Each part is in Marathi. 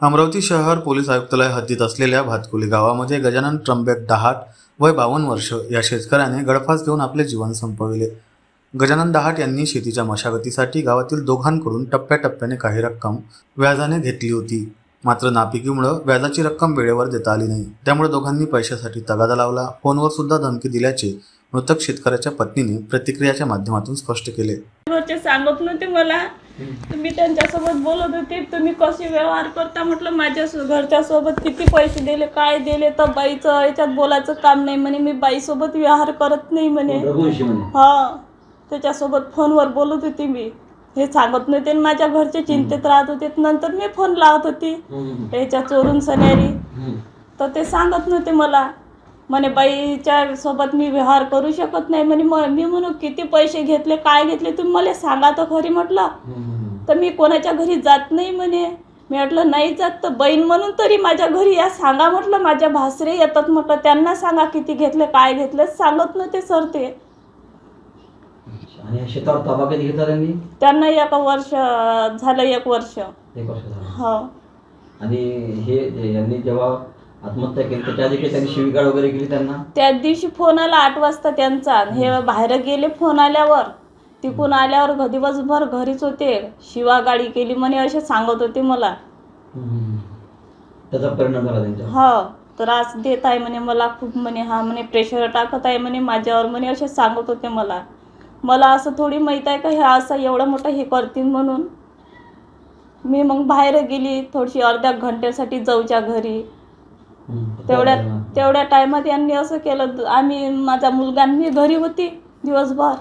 अमरावती शहर पोलीस आयुक्तालय हद्दीत असलेल्या भातकुली गावामध्ये गजानन त्र्यंबक डहाट वय बावन्न वर्ष या शेतकऱ्याने गळफास घेऊन आपले जीवन संपविले. गजानन डहाट यांनी शेतीच्या मशागतीसाठी गावातील दोघांकडून टप्प्याटप्प्याने काही रक्कम व्याजाने घेतली होती. मात्र नापिकीमुळं व्याजाची रक्कम वेळेवर देता आली नाही. त्यामुळे दोघांनी पैशासाठी तगादा लावला. फोनवर सुद्धा धमकी दिल्याचे मृतक शेतकऱ्याच्या पत्नीने प्रतिक्रियाच्या माध्यमातून स्पष्ट केले. सांगत नव्हते मला. मी त्यांच्यासोबत बोलत होते तुम्ही कसे व्यवहार करता म्हटलं माझ्या घरच्या सोबत किती पैसे दिले काय दिले तर बाईचं याच्यात बोलायचं काम नाही म्हणे मी बाईसोबत व्यवहार करत नाही म्हणे. हा त्याच्यासोबत फोनवर बोलत होती मी. हे सांगत नव्हते माझ्या घरचे चिंतेत राहत होते. नंतर मी फोन लावत होती. याच्या चोरून सन्यारी. तर ते सांगत नव्हते मला. म्हणे बाईच्या सोबत मी व्यवहार करू शकत नाही. म्हणे म- मी म्हणू किती पैसे घेतले काय घेतले तुम्ही मला सांगा तर खरी म्हटलं. तर मी कोणाच्या घरी जात नाही म्हणे. मी म्हटलं नाही जात तर बहीण म्हणून तरी माझ्या घरी या सांगा म्हटलं माझ्या भासरे येतात म्हटलं त्यांना सांगा किती घेतले काय घेतले सांगत सर ते. आणि या शेतावर ताबा कधी घेतला त्यांनी? त्यांना एक वर्ष झालं एक वर्ष. एक वर्ष झालं. हो. आणि हे यांनी जेव्हा आत्महत्या केली. आधी काही त्यांनी शिवीगाळ वगैरे केली त्यांना? त्या दिवशी फोन आला आठ वाजता त्यांचा. हे बाहेर गेले फोन आल्यावर. तिकून आल्यावर घ- दिवसभर घरीच होते. शिवा गाडी केली म्हणे असे सांगत होते मला. हम्म. त्याचा परिणाम झाला त्यांच्या हो. त्रास देत आहे म्हणे मला खूप म्हणे. हा म्हणे प्रेशर टाकत आहे म्हणे माझ्यावर म्हणे असे सांगत होते मला. मला असं थोडी माहीत आहे का हे असं एवढं मोठं हे करतील म्हणून. मी मग बाहेर गेली थोडीशी अर्ध्या घंट्यासाठी जाऊच्या घरी. तेवढ्या तेवढ्या टायमात यांनी असं केलं. आम्ही माझा मुलगा मी घरी होती दिवसभर.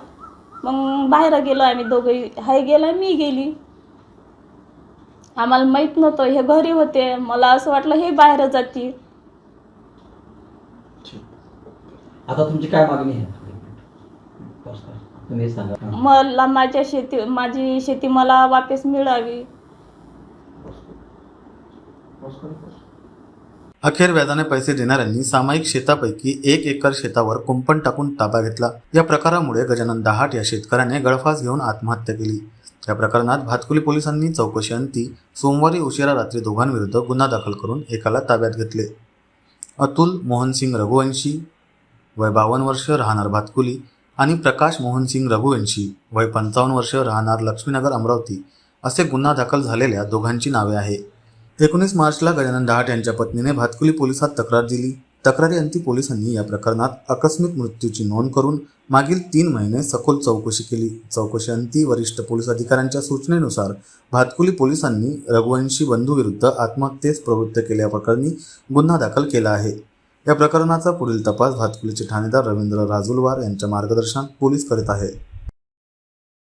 मग बाहेर गेलो आम्ही दोघंही. हाय गेला मी गेली. आम्हाला माहीत नव्हतं हे घरी होते. मला असं वाटलं हे बाहेर जातील. आता तुमची काय मागणी आहे? बस का? तुम्ही सांगा. मला माझ्या शेती माझी शेती मला वापस मिळावी. अखेर व्याजाने पैसे देणाऱ्यांनी सामायिक शेतापैकी एक एकर शेतावर कुंपण टाकून ताबा घेतला. या प्रकारामुळे गजानन दहाट या शेतकऱ्याने गळफास घेऊन आत्महत्या केली. या प्रकरणात भातकुली पोलिसांनी चौकशी अंती सोमवारी उशिरा रात्री दोघांविरुद्ध गुन्हा दाखल करून एकाला ताब्यात घेतले. अतुल मोहनसिंग रघुवंशी वय बावन्न वर्ष राहणार भातकुली आणि प्रकाश मोहनसिंग रघुवंशी वय पंचावन्न वर्ष राहणार लक्ष्मीनगर अमरावती असे गुन्हा दाखल झालेल्या दोघांची नावे आहे एकोणीस मार्चला गजानन दहाट यांच्या पत्नीने भातकुली पोलिसात तक्रार दिली. तक्रारी अंती पोलिसांनी या प्रकरणात आकस्मिक मृत्यूची नोंद करून मागील तीन महिने सखोल चौकशी केली. चौकशी अंती वरिष्ठ पोलीस अधिकाऱ्यांच्या सूचनेनुसार भातकुली पोलिसांनी रघुवंशी बंधूविरुद्ध आत्महत्येस प्रवृत्त केल्याप्रकरणी गुन्हा दाखल केला आहे. या प्रकरणाचा पुढील तपास भातकुलीचे ठाणेदार रवींद्र राजुलवार यांच्या मार्गदर्शनात पोलीस करीत आहे